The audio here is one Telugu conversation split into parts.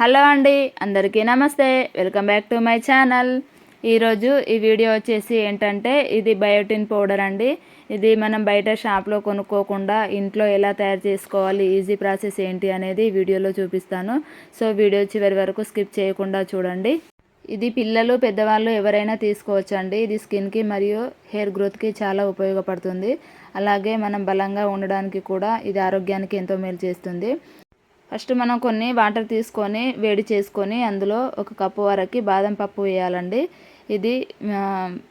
హలో అండి అందరికీ నమస్తే. Welcome back to my channel. ఈరోజు ఈ వీడియో వచ్చేసి ఏంటంటే ఇది బయోటిన్ పౌడర్ అండి. ఇది మనం బయట షాప్లో కొనుక్కోకుండా ఇంట్లో ఎలా తయారు చేసుకోవాలి ఈజీ ప్రాసెస్ ఏంటి అనేది వీడియోలో చూపిస్తాను. సో వీడియో చివరి వరకు స్కిప్ చేయకుండా చూడండి. ఇది పిల్లలు పెద్దవాళ్ళు ఎవరైనా తీసుకోవచ్చండి. ఇది స్కిన్కి మరియు హెయిర్ గ్రోత్కి చాలా ఉపయోగపడుతుంది. అలాగే మనం బలంగా ఉండడానికి కూడా ఇది ఆరోగ్యానికి ఎంతో మేలు చేస్తుంది. ఫస్ట్ మనం కొన్ని వాటర్ తీసుకొని వేడి చేసుకొని అందులో ఒక కప్పు వరకు బాదం పప్పు వేయాలండి. ఇది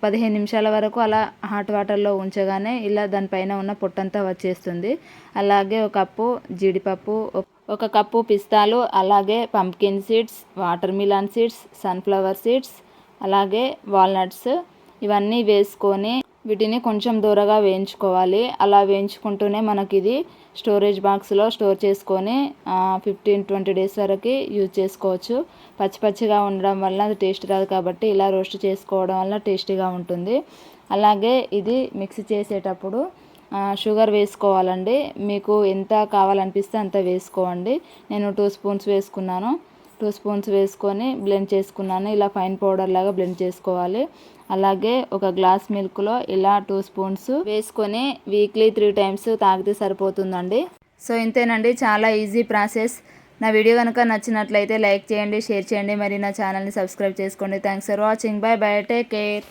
పదిహేను నిమిషాల వరకు అలా హాట్ వాటర్లో ఉంచగానే ఇలా దానిపైన ఉన్న పొట్టంతా వచ్చేస్తుంది. అలాగే ఒక కప్పు జీడిపప్పు ఒక- ఒక కప్పు పిస్తాలు అలాగే pumpkin seeds watermelon seeds sunflower seeds అలాగే వాల్నట్స్ ఇవన్నీ వేసుకొని వీటిని కొంచెం దూరగా వేయించుకోవాలి. అలా వేయించుకుంటూనే మనకి ఇది స్టోరేజ్ బాక్స్లో స్టోర్ చేసుకొని ఫిఫ్టీన్ ట్వంటీ డేస్ వరకు యూజ్ చేసుకోవచ్చు. పచ్చి పచ్చిగా ఉండడం వల్ల అది టేస్ట్ రాదు కాబట్టి ఇలా రోస్ట్ చేసుకోవడం వల్ల టేస్టీగా ఉంటుంది. అలాగే ఇది మిక్సీ చేసేటప్పుడు షుగర్ వేసుకోవాలండి. మీకు ఎంత కావాలనిపిస్తే అంత వేసుకోండి. నేను టూ స్పూన్స్ వేసుకున్నాను. టూ స్పూన్స్ వేసుకొని బ్లెండ్ చేసుకున్నాను. ఇలా ఫైన్ పౌడర్ లాగా బ్లెండ్ చేసుకోవాలి. అలాగే ఒక గ్లాస్ మిల్క్లో ఇలా టూ స్పూన్స్ వేసుకొని వీక్లీ త్రీ టైమ్స్ తాగితే సరిపోతుందండి. సో ఇంతేనండి. చాలా ఈజీ ప్రాసెస్. నా వీడియో కనుక నచ్చినట్లయితే లైక్ చేయండి షేర్ చేయండి. మరి నా ఛానల్ని సబ్స్క్రైబ్ చేసుకోండి. Thanks for watching. Bye bye take care.